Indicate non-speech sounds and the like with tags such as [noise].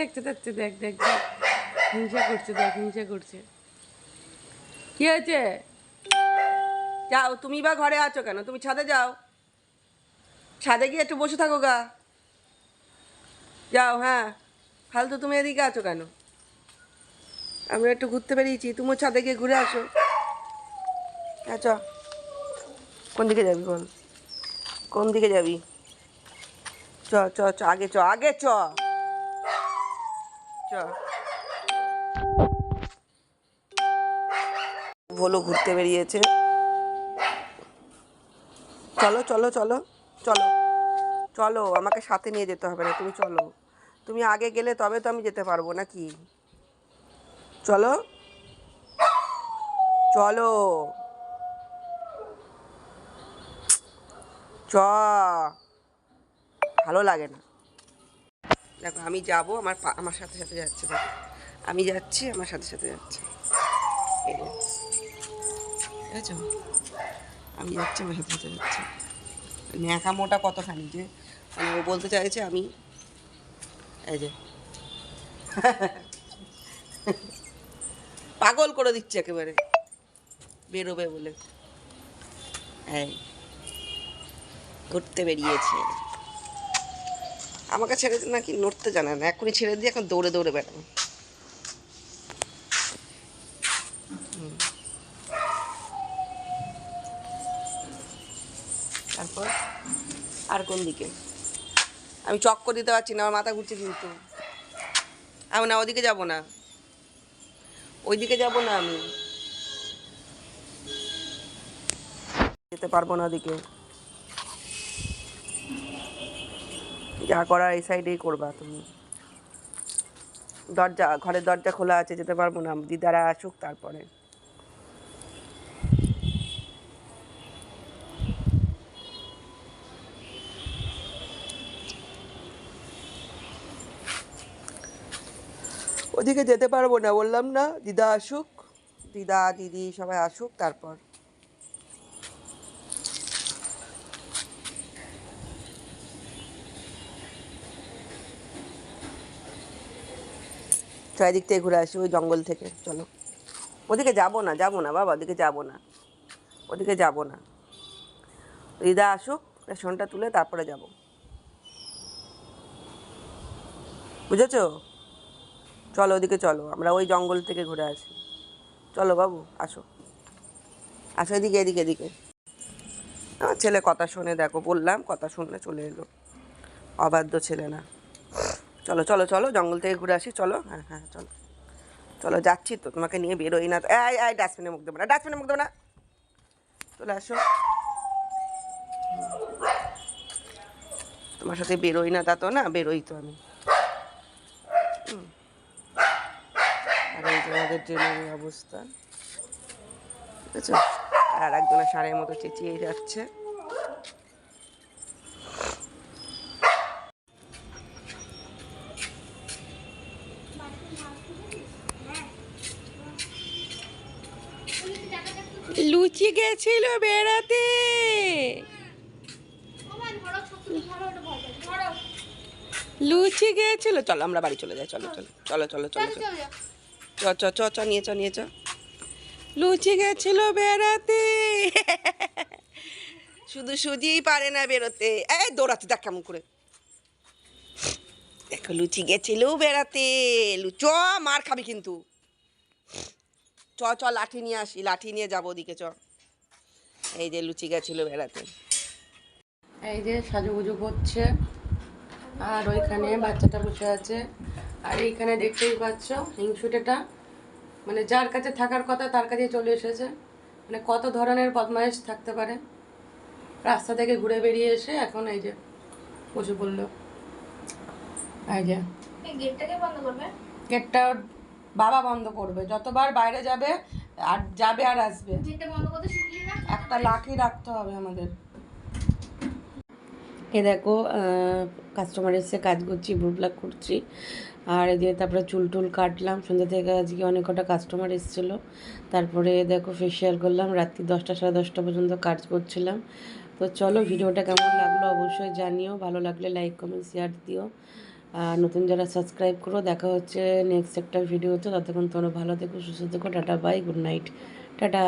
দেখতে দেখতে দেখ দেখ হিংসা করছে, দেখ, হিংসা করছে। কি হয়েছে? যাও, তুমি বা ঘরে আছো কেন? তুমি ছাদে যাও। ছাদে গিয়ে একটু বসে থাকো গা। যাও হ্যাঁ। ফালতু তুমি এদিকে আছো কেন? আমরা একটু ঘুরতে বেরিয়েছি। তুমিও ছাদে গিয়ে ঘুরে আসো। আচ্ছা কোন দিকে যাবি বল? কোন দিকে যাবি? চ চ চ, আগে চ আগে চ। ভোলো ঘুরতে বেরিয়েছে। চলো চলো চলো চলো চলো, আমাকে সাথে নিয়ে যেতে হবে না, তুমি চলো। তুমি আগে গেলে তবে তো আমি যেতে পারব নাকি? চলো চলো। চ। ভালো লাগে না। দেখো, আমি যাব, আমার আমার সাথে সাথে যাচ্ছে, দেখো। আমি যাচ্ছি, আমার সাথে সাথে যাচ্ছে। আমি যাচ্ছি, আমার সাথে সাথে যাচ্ছে। ন্যাকা মোটা কতখানি যে? মানে ও বলতে চাইছে আমি এই যে। [laughs] পাগল করে দিচ্ছে একেবারে। বেরোবে বলে। এই। ঘুরতে বেরিয়েছে। আমাকে ছেড়ে নাকি নড়তে জানে না। এখনই ছেড়ে দিয়ে এখন দৌড়ে দৌড়ে হুম। তারপর আর কোন দিকে? আমি চক্কর দিতে পারছি না, আমার মাথা ঘুরছে কিন্তু। আমি না, ওদিকে যাব না। ওইদিকে যাব না আমি। যেতে পারব না ওদিকে। যা করার এই সাইডেই করবা তুমি। দরজা, ঘরের দরজা খোলা আছে, যেতে পারব না। দিদারা আসুক তারপরে। ওদিকে যেতে পারব না, বললাম না। দিদা আসুক। দিদা, দিদি সবাই আসুক তারপর। চারিদিক থেকে ঘুরে আসি, ওই জঙ্গল থেকে, চলো। ওদিকে যাব না যাব না বাবা, ওদিকে যাব না। ওদিকে যাব না। দিদা আসুক, রেশনটা তুলে তারপরে যাব। বুঝেছ? চলো ওদিকে চলো, আমরা ওই জঙ্গল থেকে ঘুরে আসি। চলো বাবু, আসো। আসো এদিকে এদিকে এদিকে। আমার ছেলে কথা শুনে, দেখো, বললাম, কথা শুনলে চলে এলো। অবাধ্য ছেলে না। চলো চলো চলো, জঙ্গল থেকে ঘুরে আসি, চলো। হ্যাঁ হ্যাঁ চলো। চলো, যাচ্ছি তো, তোমাকে নিয়ে বেরোই না। এই এই ডাস্টবিনে মুখ দেবো না ডাস্টবিনে মুখ দেবো না। চলে আসো। তোমার সাথে বেরোই না, তা তো না, বেরোই তো আমি। আর এই যে আমাদের ট্রেনের অবস্থা। ঠিক আছে? আর একজনের সারের মতো চেঁচিয়ে যাচ্ছে। লুচি গেছিল বেড়াতে। লুচি গেছিল। চলো, আমরা বাড়ি চলে যাই। চলো চলো চলো চলো চলো চ চ চ চ, নিয়ে চ নিয়ে চ। লুচি গেছিল বেড়াতে। শুধু সুজিই পারে না বেরোতে। এই দৌড়াতে দেখ কেমন করে। দেখো, লুচি গেছিল বেড়াতে। লু- চ মার খাবি কিন্তু। চ চ লাঠি নিয়ে আসি লাঠি নিয়ে যাব ওদিকে চ। এই যে লুচি গেছিল বেড়াতে। এই যে সাজুগুজু করছে আর ওইখানে বাচ্চাটা বসে আছে। আর এইখানে দেখতেই পাচ্ছ হিংসুটেটা মানে যার কাছে থাকার কথা তার কাছে চলে এসেছে। মানে কত ধরনের বদমাইশ থাকতে পারে। রাস্তা থেকে ঘুরে বেরিয়ে এসে এখন এই যে বসে পড়ল। এই যে। গেটটাকে বন্ধ করবে? গেটটা বাবা বন্ধ করবে। যতবার বাইরে যাবে আর যাবে আর আসবে। একটা লাঠি রাখতে হবে আমাদের। এ দেখো কাস্টমার এসে কাজ করছি ব্লগ করছি। আর এদিকে তারপরে চুল টুল কাটলাম। সন্ধ্যা থেকে আজকে অনেক কটা কাস্টমার এসেছিল। তারপরে দেখো ফেসিয়াল করলাম। রাত্রি দশটা সাড়ে দশটা পর্যন্ত কাজ করছিলাম। তো চলো ভিডিওটা কেমন লাগল অবশ্যই জানিও। ভালো লাগলে লাইক কমেন্ট শেয়ার দিও। নতুন যারা সাবস্ক্রাইব করো, দেখা হচ্ছে নেক্সট একটা ভিডিও ভিডিওতে ততক্ষণ তোমরা ভালো থেকো, সুস্থ থেকো, tata bye good night tata.